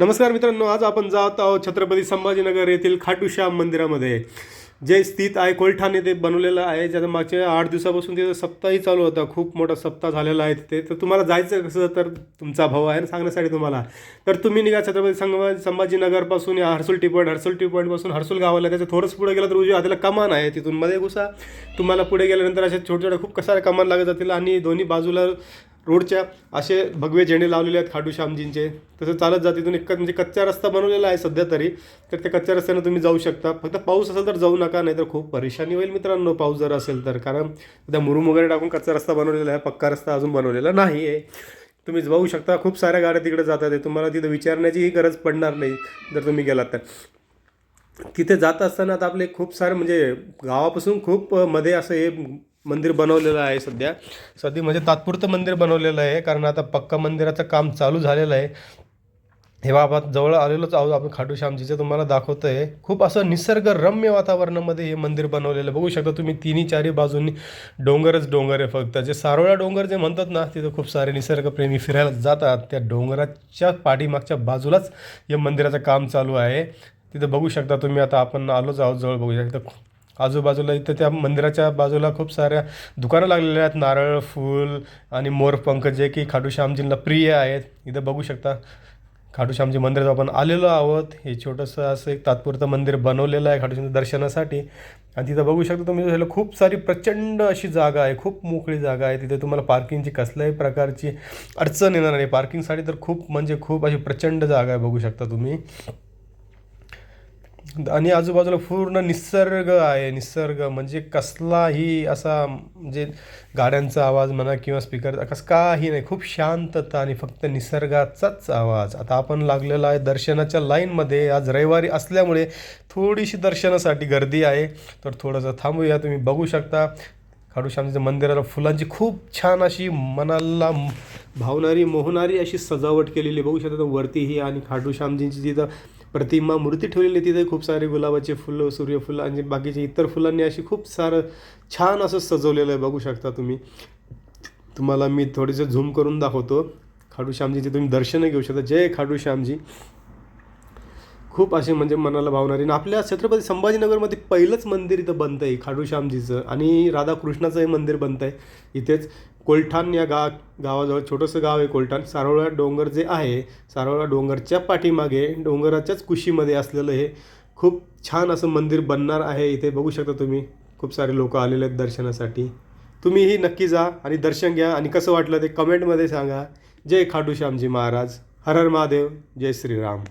नमस्कार मित्रांनो आज आपण जात आहोत छत्रपती संभाजीनगर येथील खाटूश्याम मंदिरामध्ये जे स्थित आहे कोलठाण येथे बनवलेलं आहे. ज्याच्या मागच्या आठ दिवसापासून तिथं सप्ताही चालू होता. खूप मोठा सप्ताह झालेला आहे तिथे. तर तुम्हाला जायचं कसं? तर तुमचा भाऊ आहे ना सांगण्यासाठी तुम्हाला. तर तुम्ही निघा छत्रपती संभ संभाजीनगरपासून या Harsul T point Harsul T पॉईंटपासून हर्सुल गावाला त्याच्या थोडंसं पुढे गेलं तर उजव्या हाताला कमान आहे तिथून. मध्ये घुसा. तुम्हाला पुढे गेल्यानंतर अशा छोट्या छोट्या खूप कसाऱ्या कमान लागत जातील आणि दोन्ही बाजूला रोडच्या असे भगवे झेंडे लावलेले आहेत खाडू श्यामजींचे. तसं चालत जाते तिथून एक म्हणजे कच्चा रस्ता बनवलेला आहे सध्या तरी. तर त्या कच्च्या रस्त्यानं तुम्ही जाऊ शकता. फक्त पाऊस असेल तर जाऊ नका नाही तर खूप परेशानी होईल मित्रांनो पाऊस जर असेल तर. कारण त्या मुरुम वगैरे टाकून कच्चा रस्ता बनवलेला आहे पक्का रस्ता अजून बनवलेला नाही आहे तुम्ही जाऊ शकता खूप साऱ्या गाड्या तिकडे जातात आहे. तुम्हाला तिथं विचारण्याचीही गरज पडणार नाही जर तुम्ही गेलात तर. तिथे जात असताना आता आपले खूप सारे म्हणजे गावापासून खूप मध्ये असं हे मंदिर बनवलेलं आहे सध्या. सध्या म्हणजे तात्पुरतं मंदिर बनवलेलं आहे कारण आता पक्का मंदिराचं काम चालू झालेलं आहे. हे बाबा जवळ आलेलोच आहोत आपण खाटू श्यामजीचं तुम्हाला दाखवतं आहे खूप असं निसर्गरम्य वातावरणामध्ये हे मंदिर बनवलेलं आहे. बघू शकता तुम्ही तिन्ही चारी बाजूंनी डोंगरच डोंगर आहे फक्त. जे सारोळा डोंगर जे म्हणतात ना तिथं खूप सारे निसर्गप्रेमी फिरायला जातात. त्या डोंगराच्या पाठीमागच्या बाजूलाच या मंदिराचं काम चालू आहे. तिथं बघू शकता तुम्ही आता आपण आलोच आहोत जवळ बघू शकता. आजूबाजूला इथं त्या मंदिराच्या बाजूला खूप साऱ्या दुकानं लागलेल्या आहेत. नारळ फूल आणि मोरपंख जे की खाटूश्यामजींना प्रिय आहेत. इथं बघू शकता खाटूश्यामजी मंदिरात आपण आलेलो आहोत. हे छोटंसं असं एक तात्पुरतं मंदिर बनवलेलं आहे खाटू दर्शनासाठी. आणि तिथं बघू शकता तुम्ही खूप सारी प्रचंड अशी जागा आहे. खूप मोकळी जागा आहे. तिथे तुम्हाला पार्किंगची कसल्याही प्रकारची अडचण येणार नाही. पार्किंगसाठी तर खूप म्हणजे खूप अशी प्रचंड जागा आहे. बघू शकता तुम्ही. आणि आजूबाजूला पूर्ण निसर्ग आहे. निसर्ग म्हणजे कसलाही असा म्हणजे गाड्यांचा आवाज म्हणा किंवा स्पीकर कसं काही नाही. खूप शांतता आणि फक्त निसर्गाचाच आवाज. आता आपण लागलेला आहे दर्शनाच्या लाईनमध्ये आज रविवारी असल्यामुळे थोडीशी दर्शनासाठी गर्दी आहे. तर थोडंसं थांबूया. तुम्ही बघू शकता. खाडूश्यामच्या मंदिराला फुलांची खूप छान अशी मनाला भावणारी मोहणारी अशी सजावट केलेली बघू शकता वरतीही आणि खाडूश्यामजींची तिथं प्रतिमा मूर्ती ठेवलेली तिथे. खूप सारे गुलाबाचे फुलं सूर्यफुलं आणि बाकीचे इतर फुलांनी अशी खूप सारं छान असं सजवलेलं आहे. बघू शकता तुम्ही. तुम्हाला मी थोडीसं झूम करून दाखवतो. खाडूश्यामजीचे तुम्ही दर्शन घेऊ शकता. जय खाडूश्यामजी खूप असे म्हणजे मनाला भावणारे. आणि आपल्या छत्रपती संभाजीनगरमध्ये पहिलंच मंदिर इथं बनतं आहे खाडूश्यामजीचं आणि राधाकृष्णाचं हे मंदिर बनतं आहे इथेच कोलठाण या गा गावाजवळ छोटंसं गाव आहे कोलठाण सारोळा डोंगर जे आहे सारोळा डोंगरच्या पाठीमागे डोंगराच्याच कुशीमध्ये असलेलं हे खूप छान असं मंदिर बनणार आहे. इथे बघू शकता तुम्ही खूप सारे लोक आलेले आहेत दर्शनासाठी. तुम्हीही नक्की जा आणि दर्शन घ्या आणि कसं वाटलं ते कमेंटमध्ये सांगा. जय खाटू श्यामजी महाराज. हर हर महादेव. जय श्रीराम.